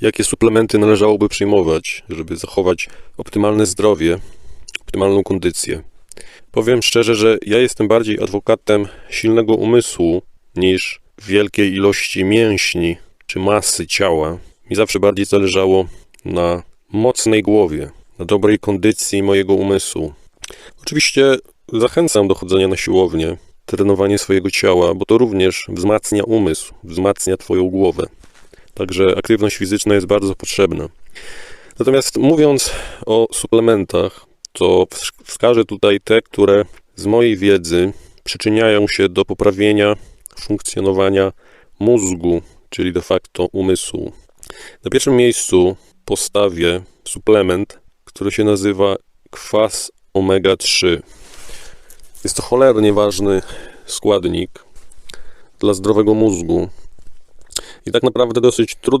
Jakie suplementy należałoby przyjmować, żeby zachować optymalne zdrowie, optymalną kondycję? Powiem szczerze, że ja jestem bardziej adwokatem silnego umysłu niż wielkiej ilości mięśni czy masy ciała. Mi zawsze bardziej zależało na mocnej głowie, na dobrej kondycji mojego umysłu. Oczywiście zachęcam do chodzenia na siłownię, trenowanie swojego ciała, bo to również wzmacnia umysł, wzmacnia Twoją głowę. Także aktywność fizyczna jest bardzo potrzebna. Natomiast mówiąc o suplementach, to wsk- wskażę tutaj te, które z mojej wiedzy przyczyniają się do poprawienia funkcjonowania mózgu, czyli de facto umysłu. Na pierwszym miejscu postawię suplement, który się nazywa kwas omega-3. Jest to cholernie ważny składnik dla zdrowego mózgu. И так, направду, досить трудно